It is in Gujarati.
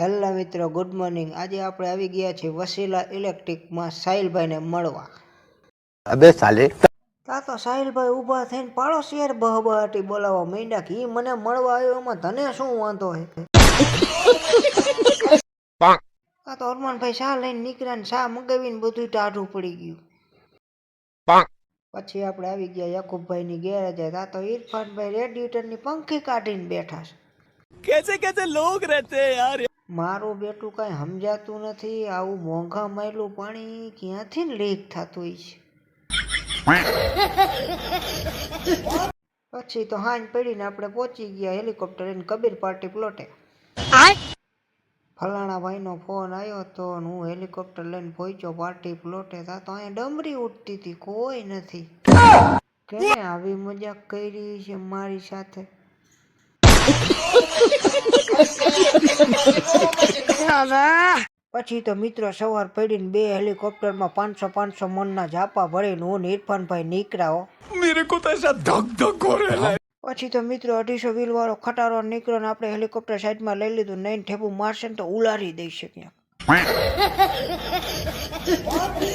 હેલો મિત્રો ગુડ મોર્નિંગ આજે આપણે આવી ગયા છીએ વસીલા ઇલેક્ટ્રિકમાં સાહિલભાઈને મળવા અબે સાલે તા તો સાહિલભાઈ ઊભા થઈને પાડોશી યાર બહબહાટી બોલાવવા માંડ્યા કે ઈ મને મળવા આવ્યો એમાં તને શું વાંધો હે આ તો અરમાનભાઈ શા લઈને નીકળ્યા ને શા મગાવીને બધું ટાઢું પડી ગયું પછી આપણે આવી ગયા યાકુબભાઈની ગેરેજે તા તો ઇરફાનભાઈ રેડિએટરની પંખી કાઢીને બેઠા છે कैसे कैसे लोग रहते हैं यार મારું બેટું કાંઈ સમજાતું નથી આવું મોંઘા માયલું પાણી ક્યાંથી લીક થતું હોય છે? પછી તો હાંજ પડીને આપણે પહોંચી ગયા હેલિકોપ્ટર એને કબીર પાર્ટી પ્લોટે. ફલાણા ભાઈનો ફોન આવ્યો હતો હું હેલિકોપ્ટર લઈને પહોંચ્યો પાર્ટી પ્લોટે તા તો અહીંયા ડમરી ઉઠતી હતી કોઈ નથી. કે આવી મજાક કરી છે મારી સાથે? આવ્યા પછી તો મિત્રો સવાર પડીને બે હેલિકોપ્ટરમાં પાંચસો પાંચસો મનના ઝાપા ભરીને હું ઇરફાનભાઈ નીકળ્યા મેરે કો તૈસા ધક ધક હો. પછી તો મિત્રો અઢીસો વ્હીલ વાળો ખટારો નીકળો ને આપણે હેલિકોપ્ટર સાઈડમાં લઈ લીધું નહીં ઠેબુ મારશે ને તો ઉલારી દઈ શકીએ